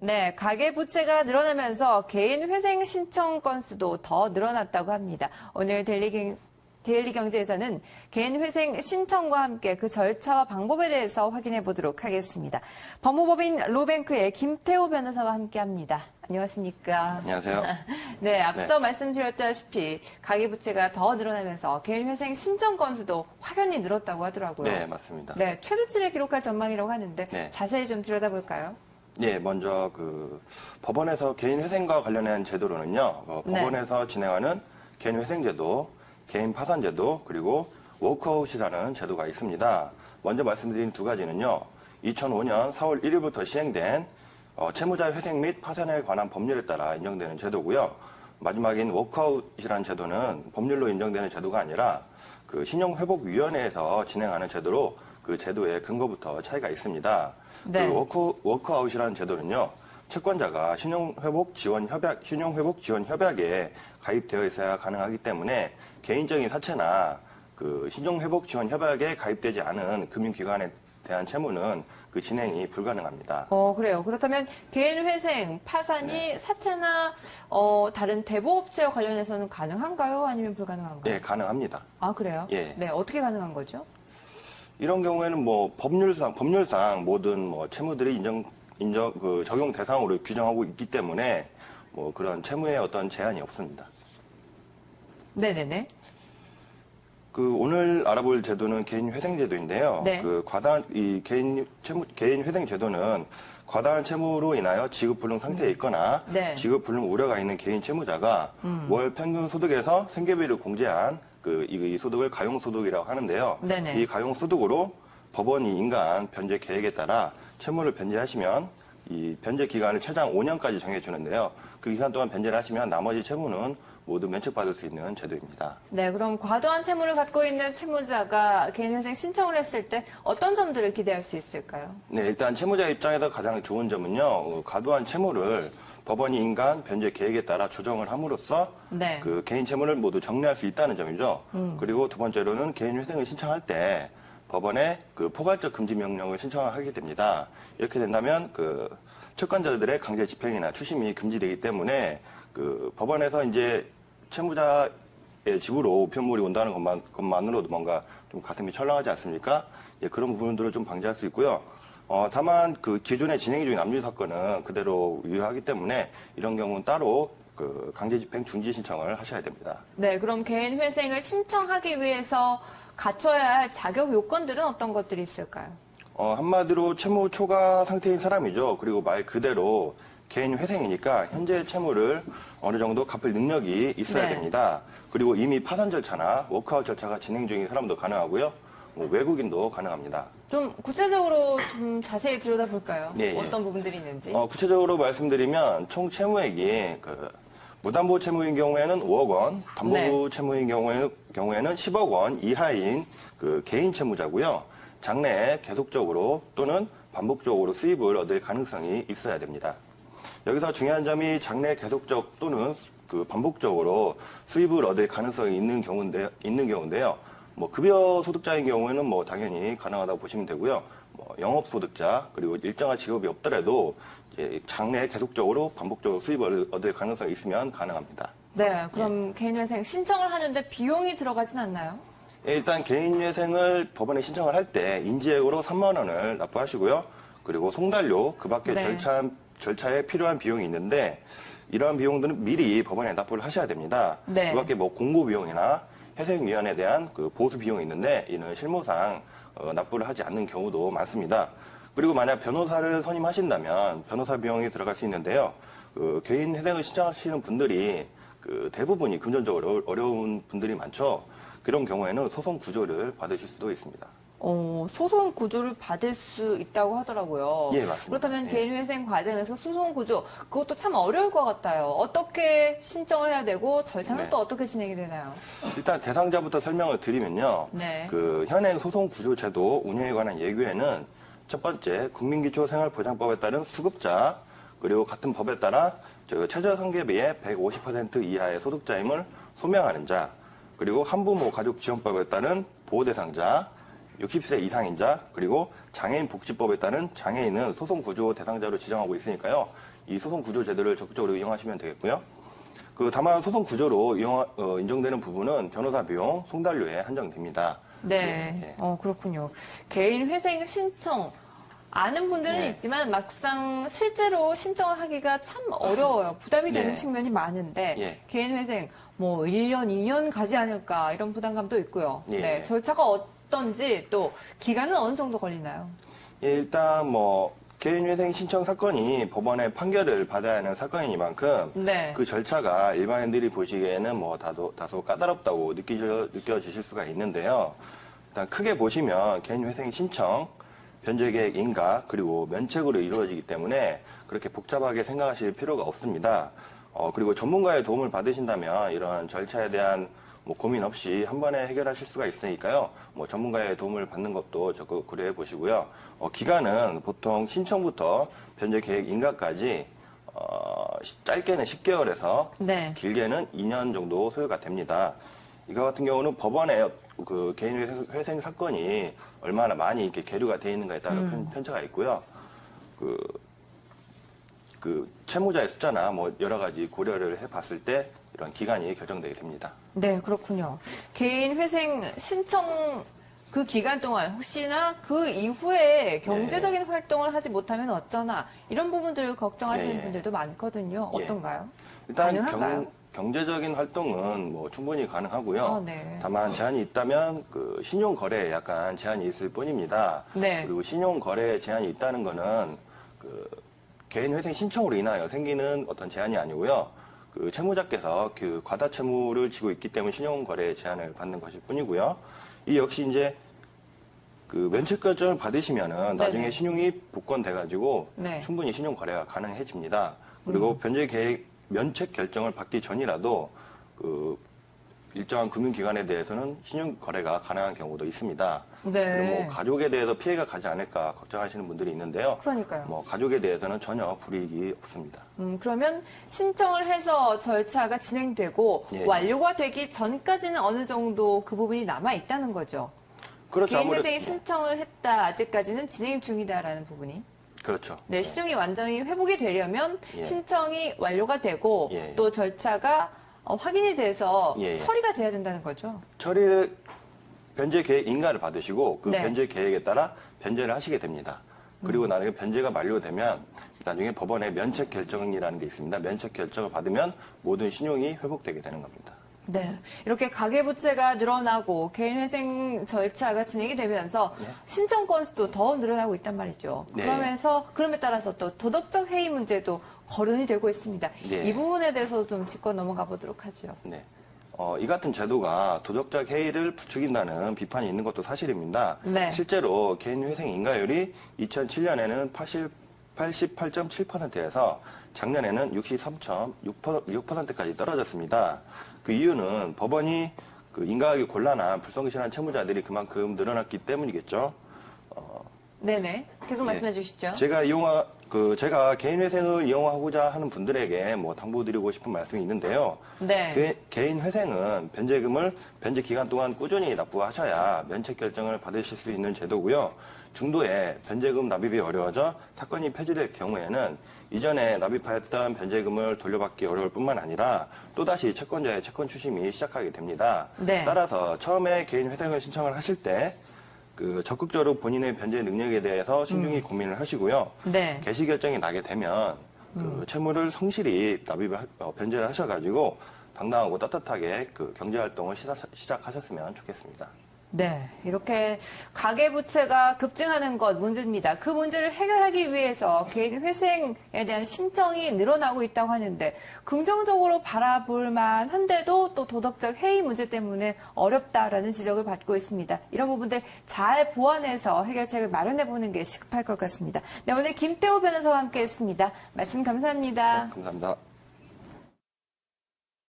네, 가계 부채가 늘어나면서 개인 회생 신청 건수도 더 늘어났다고 합니다. 오늘 데일리, 경- 데일리 경제에서는 개인 회생 신청과 함께 그 절차와 방법에 대해서 확인해 보도록 하겠습니다. 법무법인 로뱅크의 김태호 변호사와 함께 합니다. 안녕하십니까? 안녕하세요. 네, 앞서 말씀드렸다시피 가계부채가 더 늘어나면서 개인 회생 신청 건수도 확연히 늘었다고 하더라고요. 네, 맞습니다. 네, 최대치를 기록할 전망이라고 하는데 네. 자세히 좀 들여다볼까요? 예, 먼저 그 법원에서 개인 회생과 관련한 제도로는요. 어, 네. 법원에서 진행하는 개인 회생 제도, 개인 파산 제도, 그리고 워크아웃이라는 제도가 있습니다. 먼저 말씀드린 두 가지는요. 2005년 4월 1일부터 시행된 어, 채무자 회생 및 파산에 관한 법률에 따라 인정되는 제도고요. 마지막인 워크아웃이라는 제도는 법률로 인정되는 제도가 아니라 그 신용회복위원회에서 진행하는 제도로 그 제도의 근거부터 차이가 있습니다. 네. 그 워크, 워크아웃이라는 제도는요, 채권자가 신용회복 지원 협약, 신용회복 지원 협약에 가입되어 있어야 가능하기 때문에 개인적인 사채나 그 신용회복 지원 협약에 가입되지 않은 금융기관에 대한 채무는 그 진행이 불가능합니다. 어, 그래요. 그렇다면 개인 회생, 파산이 네. 사채나 어, 다른 대부업체와 관련해서는 가능한가요? 아니면 불가능한가요? 예, 가능합니다. 아, 그래요? 예. 네, 어떻게 가능한 거죠? 이런 경우에는 뭐 법률상 법률상 모든 뭐 채무들이 인정 인정 그 적용 대상으로 규정하고 있기 때문에 뭐 그런 채무에 어떤 제한이 없습니다. 네네네. 그 오늘 알아볼 제도는 개인 회생 제도인데요. 네. 그 과다한 이 개인 채무 개인 회생 제도는 과다한 채무로 인하여 지급 불능 상태에 있거나 네. 음. 지급 불능 우려가 있는 개인 채무자가 월 평균 소득에서 생계비를 공제한 그이 소득을 가용 소득이라고 하는데요. 네네. 이 가용 소득으로 법원이 인간 변제 계획에 따라 채무를 변제하시면 이 변제 기간을 최장 5년까지 정해주는데요. 그 기간 동안 변제를 하시면 나머지 채무는 모두 면책받을 수 있는 제도입니다. 네, 그럼 과도한 채무를 갖고 있는 채무자가 개인 회생 신청을 했을 때 어떤 점들을 기대할 수 있을까요? 네, 일단 채무자 입장에서 가장 좋은 점은요, 어, 과도한 채무를 법원이 인간 변제 계획에 따라 조정을 함으로써 네. 그 개인 채무를 모두 정리할 수 있다는 점이죠. 그리고 두 번째로는 개인 회생을 신청할 때 법원에 그 포괄적 금지 명령을 신청하게 됩니다. 이렇게 된다면 그 채권자들의 강제 집행이나 추심이 금지되기 때문에 그 법원에서 이제 채무자의 집으로 우편물이 온다는 것만, 것만으로도 뭔가 좀 가슴이 철렁하지 않습니까? 예, 그런 부분들을 좀 방지할 수 있고요. 어, 다만 그 기존에 진행 중인 압류 사건은 그대로 유효하기 때문에 이런 경우는 따로 그 강제집행 중지 신청을 하셔야 됩니다. 네, 그럼 개인 회생을 신청하기 위해서 갖춰야 할 자격 요건들은 어떤 것들이 있을까요? 어, 한마디로 채무 초과 상태인 사람이죠. 그리고 말 그대로 개인 회생이니까 현재 채무를 어느 정도 갚을 능력이 있어야 네. 됩니다. 그리고 이미 파산 절차나 워크아웃 절차가 진행 중인 사람도 가능하고요. 뭐 외국인도 가능합니다. 좀 구체적으로 좀 자세히 들여다볼까요? 예, 예. 어떤 부분들이 있는지. 어, 구체적으로 말씀드리면 총 채무액이 그 무담보 채무인 경우에는 5억 원, 담보 네. 채무인 경우에는, 경우에는 10억 원 이하인 그 개인 채무자고요. 장래에 계속적으로 또는 반복적으로 수입을 얻을 가능성이 있어야 됩니다. 여기서 중요한 점이 장래 계속적 또는 그 반복적으로 수입을 얻을 가능성이 있는 경우인데 있는 경우인데요. 뭐 급여 소득자인 경우에는 뭐 당연히 가능하다고 보시면 되고요. 뭐 영업 소득자 그리고 일정한 직업이 없더라도 이제 장래 계속적으로 반복적으로 수입을 얻을 가능성이 있으면 가능합니다. 네, 그럼 개인 회생 신청을 하는데 비용이 들어가진 않나요? 예, 일단 개인회생을 법원에 신청을 할 때 인지액으로 3만 원을 납부하시고요. 그리고 송달료 그 밖에 네. 절차 절차에 필요한 비용이 있는데 이러한 비용들은 미리 법원에 납부를 하셔야 됩니다. 네. 그 밖에 뭐 공고 비용이나 회생위원회에 대한 그 보수 비용이 있는데 이는 실무상 어, 납부를 하지 않는 경우도 많습니다. 그리고 만약 변호사를 선임하신다면 변호사 비용이 들어갈 수 있는데요. 그 개인 회생을 신청하시는 분들이 그 대부분이 금전적으로 어려운 분들이 많죠. 그런 경우에는 소송 구조를 받으실 수도 있습니다. 어, 소송 구조를 받을 수 있다고 하더라고요. 예, 맞습니다. 그렇다면 예. 개인 회생 과정에서 소송 구조, 그것도 참 어려울 것 같아요. 어떻게 신청을 해야 되고, 절차는 네. 또 어떻게 진행이 되나요? 일단 대상자부터 설명을 드리면요. 네. 그 현행 소송 구조 제도 운영에 관한 예규에는 첫 번째 국민기초생활보장법에 따른 수급자 그리고 같은 법에 따라 저 최저생계비의 150% 이하의 소득자임을 소명하는 자 그리고 한부모 가족지원법에 따른 보호 대상자 60세 이상인자 그리고 장애인 복지법에 따른 장애인은 소송 구조 대상자로 지정하고 있으니까요. 이 소송 구조 제도를 적극적으로 이용하시면 되겠고요. 그 다만 소송 구조로 이용, 어, 인정되는 부분은 변호사 비용, 송달료에 한정됩니다. 네. 예, 예. 어, 그렇군요. 개인 회생 신청. 아는 분들은 네. 있지만 막상 실제로 신청을 하기가 참 어려워요. 부담이 되는 네. 측면이 많은데 예. 개인 회생 뭐 1년, 2년 가지 않을까 이런 부담감도 있고요. 예. 네. 절차가 어 떤지 또 기간은 어느 정도 걸리나요? 예, 일단 뭐 개인회생 신청 사건이 법원의 판결을 받아야 하는 사건이니만큼 네. 그 절차가 일반인들이 보시기에는 뭐 다소, 다소 까다롭다고 느끼셔, 느껴지실 수가 있는데요. 일단 크게 보시면 개인회생 신청, 변제계획 인가 그리고 면책으로 이루어지기 때문에 그렇게 복잡하게 생각하실 필요가 없습니다. 어, 그리고 전문가의 도움을 받으신다면 이런 절차에 대한 뭐 고민 없이 한 번에 해결하실 수가 있으니까요. 뭐 전문가의 도움을 받는 것도 적극 고려해 보시고요. 어, 기간은 보통 신청부터 변제 계획 인가까지 어, 시- 짧게는 10개월에서 네. 길게는 2년 정도 소요가 됩니다. 이거 같은 경우는 법원에 그 개인 회생, 회생 사건이 얼마나 많이 이렇게 계류가 돼 있는가에 따라 편- 편차가 있고요. 그, 그 채무자의 숫자나 뭐 여러 가지 고려를 해봤을 때 이런 기간이 결정되게 됩니다. 네, 그렇군요. 개인 회생 신청 그 기간 동안 혹시나 그 이후에 경제적인 활동을 하지 못하면 어쩌나 이런 부분들을 걱정하시는 네. 분들도 많거든요. 예. 어떤가요? 일단 가능한가요? 경, 제적인 활동은 뭐 충분히 가능하고요. 아, 네. 다만 제한이 있다면 그 신용 거래에 약간 제한이 있을 뿐입니다. 네. 그리고 신용 거래에 제한이 있다는 거는 그 개인 회생 신청으로 인하여 생기는 어떤 제한이 아니고요. 그 채무자께서 그 과다 채무를 지고 있기 때문에 신용 거래에 제한을 받는 것일 뿐이고요. 이 역시 이제 그 면책 결정을 받으시면은 나중에 네네. 신용이 복권돼 가지고 네. 충분히 신용 거래가 가능해집니다. 그리고 음. 변제 계획 면책 결정을 받기 전이라도 그 일정한 금융기관에 대해서는 신용 거래가 가능한 경우도 있습니다. 네. 그리고 뭐 가족에 대해서 피해가 가지 않을까 걱정하시는 분들이 있는데요. 그러니까요. 뭐 가족에 대해서는 전혀 불이익이 없습니다. 음, 그러면 신청을 해서 절차가 진행되고 예. 완료가 되기 전까지는 어느 정도 그 부분이 남아 있다는 거죠. 그렇죠. 개인 아무래도- 회생이 신청을 했다 아직까지는 진행 중이다라는 부분이. 그렇죠. 네, 신용이 완전히 회복이 되려면 예. 신청이 완료가 되고 예. 또 절차가 어, 확인이 돼서 예, 예. 처리가 돼야 된다는 거죠. 처리를 변제 계획 인가를 받으시고 그 네. 변제 계획에 따라 변제를 하시게 됩니다. 그리고 음. 나중에 변제가 만료되면 나중에 법원에 면책 결정이라는 게 있습니다. 면책 결정을 받으면 모든 신용이 회복되게 되는 겁니다. 네. 이렇게 가계부채가 늘어나고 개인회생 절차가 진행이 되면서 신청 건수도 더 늘어나고 있단 말이죠. 네. 그러면서 그럼에 따라서 또 도덕적 해이 문제도 거론이 되고 있습니다. 네. 이 부분에 대해서 좀 짚고 넘어가 보도록 하죠. 네. 어, 이 같은 제도가 도덕적 해이를 부추긴다는 비판이 있는 것도 사실입니다. 네. 실제로 개인 회생 인가율이 2007년에는 80, 88.7%에서 작년에는 63.6%까지 떨어졌습니다. 그 이유는 법원이 그 인가하기 곤란한 불성실한 채무자들이 그만큼 늘어났기 때문이겠죠. 네네. 계속 말씀해 주시죠. 제가 이용하 그 제가 개인 회생을 이용하고자 하는 분들에게 뭐 당부드리고 싶은 말씀이 있는데요. 네. 개, 개인 회생은 변제금을 변제 기간 동안 꾸준히 납부하셔야 면책 결정을 받으실 수 있는 제도고요. 중도에 변제금 납입이 어려워져 사건이 폐지될 경우에는 이전에 납입하였던 변제금을 돌려받기 어려울 뿐만 아니라 또다시 채권자의 채권 추심이 시작하게 됩니다. 네. 따라서 처음에 개인 회생을 신청을 하실 때 그 적극적으로 본인의 변제 능력에 대해서 신중히 고민을 하시고요. 네. 개시 결정이 나게 되면 그 채무를 성실히 납입을 하- 어, 변제를 하셔가지고 당당하고 떳떳하게 그 경제 활동을 시작, 하셨으면 좋겠습니다. 네, 이렇게 가계부채가 급증하는 것 문제입니다. 그 문제를 해결하기 위해서 개인 회생에 대한 신청이 늘어나고 있다고 하는데 긍정적으로 바라볼 만한데도 또 도덕적 해이 문제 때문에 어렵다라는 지적을 받고 있습니다. 이런 부분들 잘 보완해서 해결책을 마련해 보는 게 시급할 것 같습니다. 네, 오늘 김태호 변호사와 함께했습니다. 말씀 감사합니다. 감사합니다.